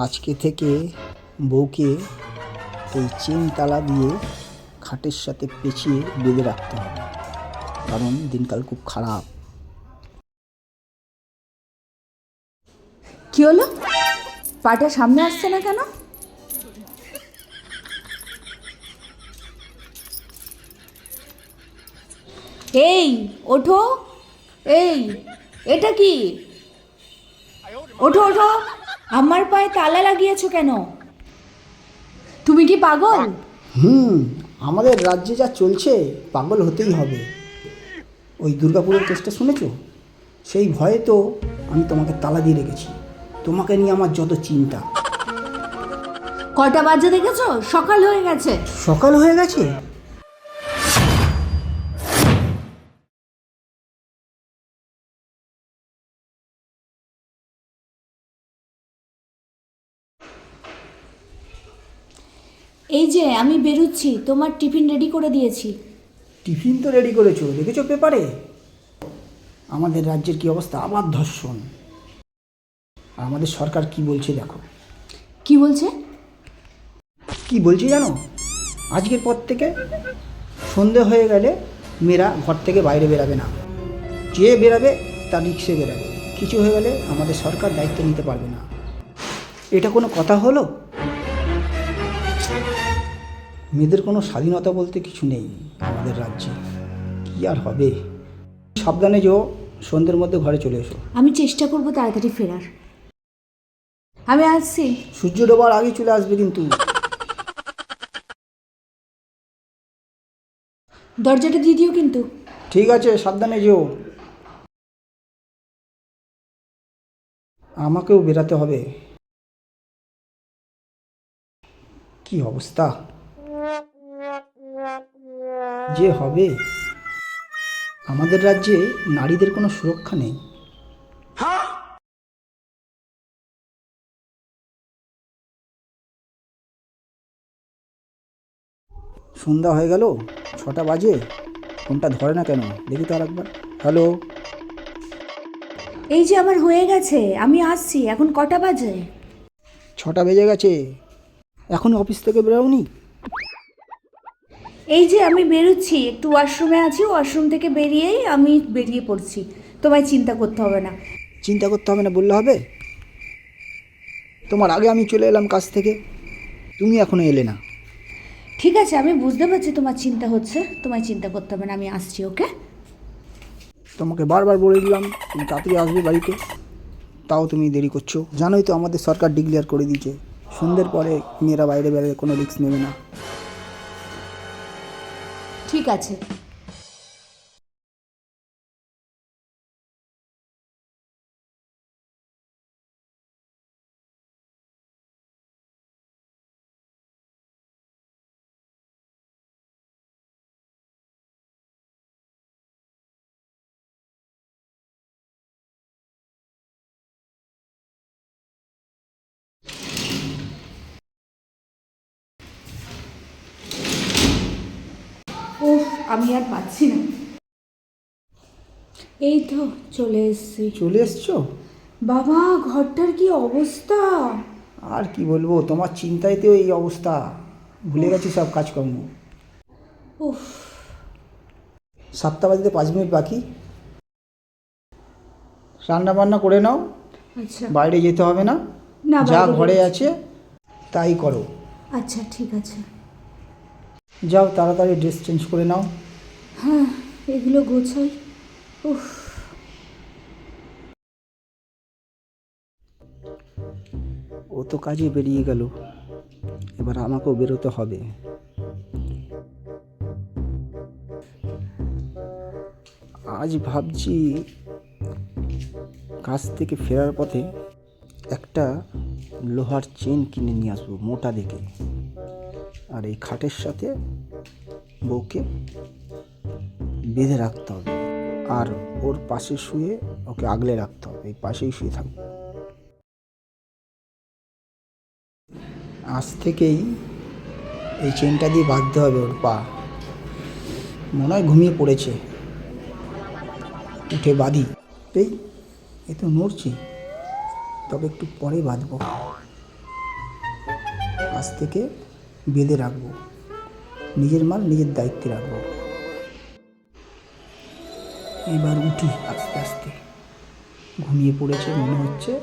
আজকে থেকে বউকে এই চেন তালা দিয়ে খাটের সাথে পেঁচিয়ে বেঁধে রাখতে হবে, কারণ দিনকাল খুব খারাপ। কি হলো? পাটা সামনে আসছে না কেন? এই, ওঠো। এই, এটা কি? ওঠো ওঠো। আমার পায়ে তালা লাগিয়েছো কেন? তুমি কি পাগল? হুম আমাদের রাজ্যে যা চলছে পাগল হতেই হবে। ওই দুর্গাপুরের কেসটা শুনেছো? সেই ভয়ে তো আমি তোমাকে তালা দিয়ে রেখেছি। তোমাকে নিয়ে আমার যত চিন্তা। কটা বাজে দেখেছ? সকাল হয়ে গেছে। সকাল হয়ে গেছে? এই যে আমি বেরুচ্ছি তোমার টিফিন রেডি করে দিয়েছি। টিফিন তো রেডি করেছ দেখেছ পেপারে? আমাদের রাজ্যের কি অবস্থা? আবার ধর্ষণ। আর আমাদের সরকার কি বলছে দেখো। কি বলছে? কি বলছি জানো? আজকের পর থেকে সন্ধে হয়ে গেলে মেয়েরা ঘর থেকে বাইরে বেরাবে না। যে বেরাবে তার রিক্সে বেরাবে। কিছু হয়ে গেলে আমাদের সরকার দায়িত্ব নিতে পারবে না। এটা কোনো কথা হলো? মেয়েদের কোনো স্বাধীনতা বলতে কিছু নেই আমাদের রাজ্যে। কি আর হবে? সাবধানে যেও সন্ধ্যের মধ্যে ঘরে চলে এসো। আমি চেষ্টা করব তাড়াতাড়ি ফেরার। আমি আসছি। সূর্য ডোবার আগে চলে আসবে কিন্তু। দরজাটা দিয়ে দিও কিন্তু। ঠিক আছে সাবধানে যেও। আমাকেও বেরাতে হবে। কি অবস্থা? যে হবে? আমাদের রাজ্যে নারীদের কোনো সুরক্ষা নেই। সন্ধ্যা হয়ে গেল ছটা বাজে। ফোনটা ধরে না কেন? দেখি তো আর একবার হ্যালো? এই যে আমার হয়ে গেছে আমি আসছি এখন কটা বাজে? ছটা বেজে গেছে। এখন অফিস থেকে বেরোনি এই যে আমি বেরোচ্ছি একটু ওয়াশরুমে আছি ওয়াশরুম থেকে বেরিয়েই আমি বেরিয়ে পড়ছি। তোমায় চিন্তা করতে হবে না। চিন্তা করতে হবে না বললে হবে? তোমার আগে আমি চলে এলাম কাজ থেকে। তুমি এখনও এলে না। ঠিক আছে আমি বুঝতে পারছি তোমার চিন্তা হচ্ছে। তোমায় চিন্তা করতে হবে না আমি আসছি ওকে? তোমাকে বারবার বলে দিলাম তুমি তাড়াতাড়ি আসবে বাড়িতে। তাও তুমি দেরি করছ। জানোই তো আমাদের সরকার ডিক্লেয়ার করে দিয়েছে। সন্ধ্যের পরে মেয়েরা বাইরে বেরোলে কোনো রিস্ক নেবে না। ঠিক আছে। আমি আর পাচ্ছি না। এই তো চলে এসছি। চলে এসছো? বাবা ঘরটার কি অবস্থা? আর কি বলব তোমার চিন্তায় তো এই অবস্থা। ভুলে গেছি সব কাজকর্ম। উফ। সাতটা বাজতে পাঁচ মিনিট বাকি। রান্না বান্না করে নাও। আচ্ছা। বাইরে যেতে হবে না। না যা বাইরে ঘরে আছে তাই করো। আচ্ছা ঠিক আছে। যাও তাড়াতাড়ি ড্রেস চেঞ্জ করে নাও। হ্যাঁ এগুলো গোছাই। উফ। ও তো কাজে বেরিয়ে গেল। এবার আমাকেও বেরোতে হবে। আজ ভাবছি কাজ থেকে ফেরার পথে একটা লোহার চেন কিনে নিয়ে আসব মোটা দেখে। আর এই খাটের সাথে বউকে বেঁধে রাখতে হবে। আর ওর পাশে শুয়ে ওকে আগলে রাখতে হবে। এই পাশেই শুয়ে থাকবে আজ থেকেই এই চেনটা দিয়ে বাঁধতে হবে ওর পা। মনে হয় ঘুমিয়ে পড়েছে। উঠে বাঁধি। এই, এ তো নড়ছি। তবে একটু পরে বাঁধবো। আজ থেকে বেঁধে রাখব। নিজের মাল নিজের দায়িত্বে রাখব। এবার উঠি আস্তে আস্তে। ঘুমিয়ে পড়েছে মনে হচ্ছে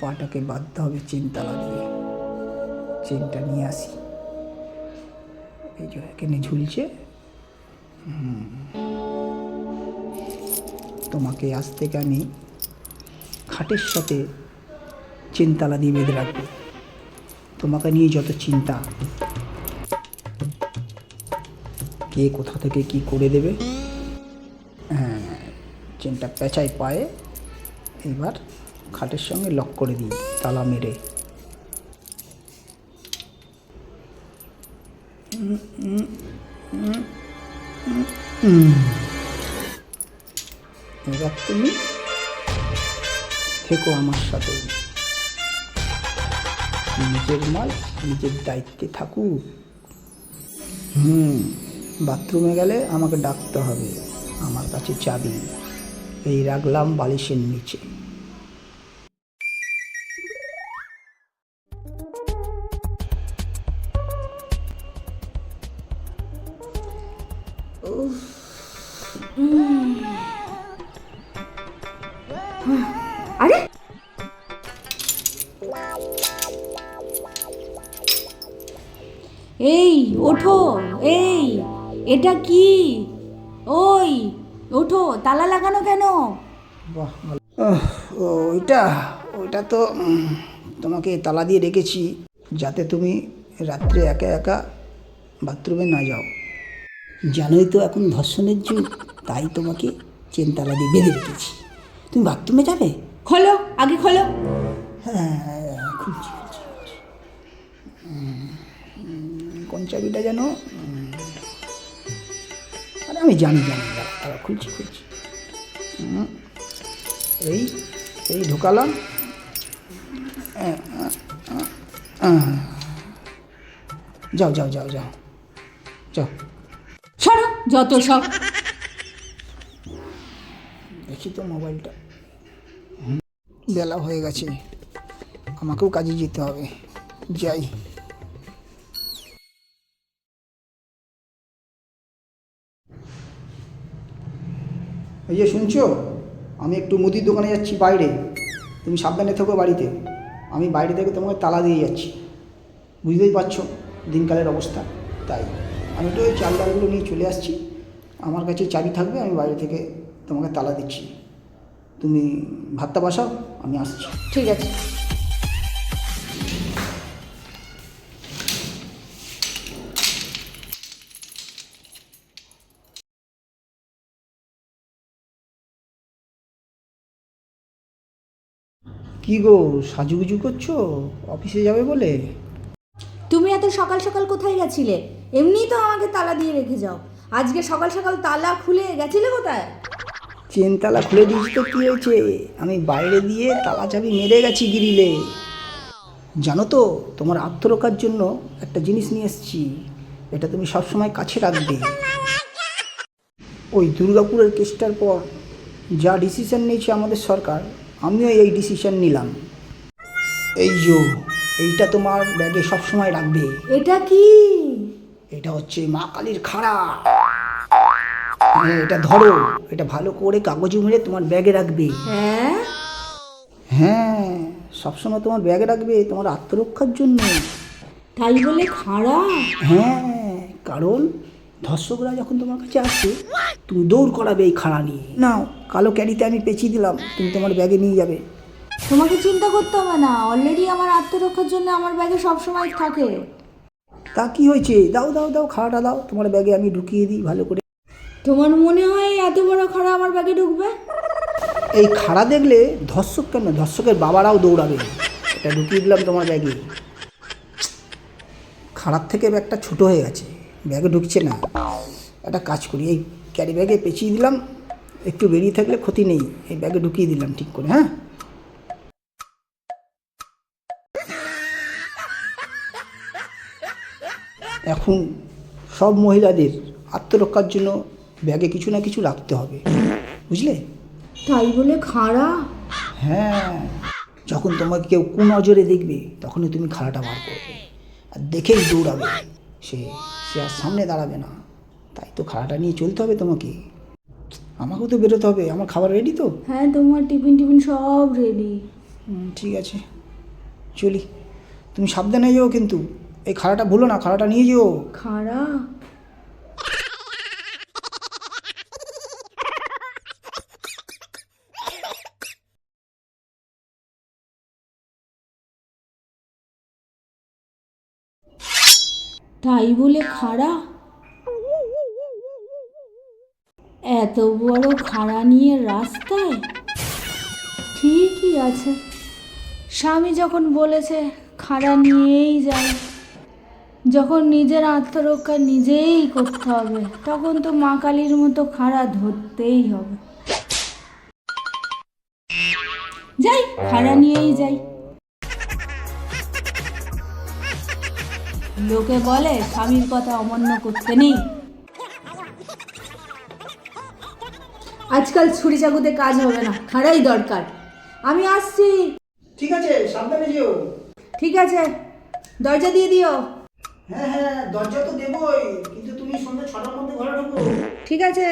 পাটাকে বাঁধতে হবে চেনতালা দিয়ে। চেনটা নিয়ে আসি। এই যে এখানে ঝুলছে। তোমাকে আজ থেকে আমি খাটের সাথে চিন্তালা দিয়ে বেঁধে রাখব। তোমাকে নিয়ে যত চিন্তা। কে কোথা থেকে কি করে দেবে? হ্যাঁ চেনটা পেঁচায় পায়ে এবার খাটের সঙ্গে লক করে দিই, তালা মেরে। এবার তুমি থেকো আমার সাথে। নিজের মাল, নিজের দায়িত্বে থাকুক। হুম, বাথরুমে গেলে আমাকে ডাকতে হবে, আমার কাছে চাবি। এই রাখলাম বালিশের নিচে। আরে ওঠো এই এটা কি? ওই ওঠো তালা লাগানো কেন? বাহ ওইটা ওইটা তো তোমাকে তালা দিয়ে রেখেছি যাতে তুমি রাত্রে একা একা বাথরুমে না যাও। জানোই তো এখন ধর্ষণের যুগ তাই তোমাকে চেন তালা দিয়ে বেঁধে রেখেছি। তুমি বাথরুমে যাবে? খোলো আগে খোলো। হ্যাঁ খুলছি। চাবিটা যেন আরে আমি জানি জানি দাঁড়া, খুলছি খুলছি। এই এই ঢোকালাম। যাও যাও যাও যাও যাও। সরো যত সব। দেখি তো মোবাইলটা। বেলা হয়ে গেছে আমাকেও কাজে যেতে হবে। যাই। এই যে শুনছো? আমি একটু মুদির দোকানে যাচ্ছি বাইরে। তুমি সাবধানে থেকো বাড়িতে। আমি বাইরে থেকে তোমাকে তালা দিয়ে যাচ্ছি। বুঝতেই পারছ দিনকালের অবস্থা। তাই আমি তো ওই চালদারগুলো নিয়ে চলে আসছি। আমার কাছে চাবি থাকবে, আমি বাইরে থেকে তোমাকে তালা দিচ্ছি। তুমি ভাতটা বসাও, আমি আসছি। ঠিক আছে। কি গো সাজুগুজু করছ? অফিসে যাবে বলে? তুমি এত সকাল সকাল কোথায় গেছিলে? এমনিই তো আমাকে তালা দিয়ে রেখে যাও। আজকে সকাল সকাল তালা খুলে গেছিলে কোথায়? চেন তালা খুলে দিয়েছি তো কী হয়েছে? আমি বাইরে দিয়ে তালা চাবি মেরে গেছি গিরিলে। জানো তো তোমার আত্মরক্ষার জন্য একটা জিনিস নিয়ে এসেছি। এটা তুমি সবসময় কাছে রাখবে। ওই দুর্গাপুরের কেসটার পর যা ডিসিশন নিয়েছে আমাদের সরকার আমিও এই ডিসিশন নিলাম। এই যো এইটা তোমার ব্যাগে সবসময় রাখবে। এটা কি? এটা হচ্ছে মা কালীর খাড়া। হ্যাঁ এটা ধরো এটা ভালো করে কাগজে মুড়ে তোমার ব্যাগে রাখবে। হ্যাঁ? হ্যাঁ সবসময় তোমার ব্যাগে রাখবে তোমার আত্মরক্ষার জন্য। তাই বলে খাড়া? হ্যাঁ কারণ ধর্ষকরা যখন তোমার কাছে আসছে তুমি দৌড় করাবে এই খাড়া নিয়ে। নাও। কালো ক্যারিতে আমি পেঁচিয়ে দিলাম তুমি তোমার ব্যাগে নিয়ে যাবে। তোমাকে চিন্তা করতে হবে না অলরেডি আমার আত্মরক্ষার জন্য আমার ব্যাগে সব সময় থাকে। তা কি হয়েছে? দাও দাও দাও খাড়াটা দাও তোমার ব্যাগে আমি ঢুকিয়ে দিই ভালো করে। তোমার মনে হয় এত বড় খাড়া আমার ব্যাগে ঢুকবে? এই খাড়া দেখলে ধর্ষক কেন? ধর্ষকের বাবারাও দৌড়াবে। এটা ঢুকিয়ে দিলাম তোমার ব্যাগে। খাড়ার থেকে ব্যাগটা ছোট হয়ে গেছে। ব্যাগে ঢুকছে না। একটা কাজ করি এই ক্যারি ব্যাগে পেঁচিয়ে দিলাম একটু বেরিয়ে থাকলে ক্ষতি নেই এই ব্যাগে ঢুকিয়ে দিলাম ঠিক করে হ্যাঁ? এখন সব মহিলাদের আত্মরক্ষার জন্য ব্যাগে কিছু না কিছু রাখতে হবে বুঝলে? তাই বলে খাড়া? হ্যাঁ যখন তোমাকে কেউ কুনজরে দেখবে তখনই তুমি খাড়াটা বার করবে। আর দেখেই দৌড়াবে সে। সে আর সামনে দাঁড়াবে না। তাই তো খাড়াটা নিয়ে চলতে হবে তোমাকে। আমাকেও তো বেরোতে হবে আমার খাবার রেডি তো? হ্যাঁ তোমার টিফিন টিফিন সব রেডি ঠিক আছে। চলি। তুমি সাবধানে যেও কিন্তু। এই খাড়াটা ভুলো না খাড়াটা নিয়ে যেও। খাড়া তাই বলে খাড়া? এত বড় খাড়া নিয়ে রাস্তায়? ঠিকই আছে। স্বামী যখন বলেছে, খাড়া নিয়েই যাই। যখন নিজের আত্মরক্ষা নিজেই করতে হবে, তখন তো মা কালীর মতো খাড়া ধরতেই হবে। যাই, খাড়া নিয়েই যাই। লোকে বলে স্বামীর কথা অমান্য করতে নেই। আজকাল ছুরি চাকুতে কাজ হবে না খাড়াই দরকার। আমি আসছি। ঠিক আছে সাবধানে যেও। ঠিক আছে দরজা দিয়ে দিও। হ্যাঁ হ্যাঁ দরজা তো দেবই কিন্তু তুমি সন্ধ্যা ছটার মধ্যে ঘরে ঢুকো। ঠিক আছে।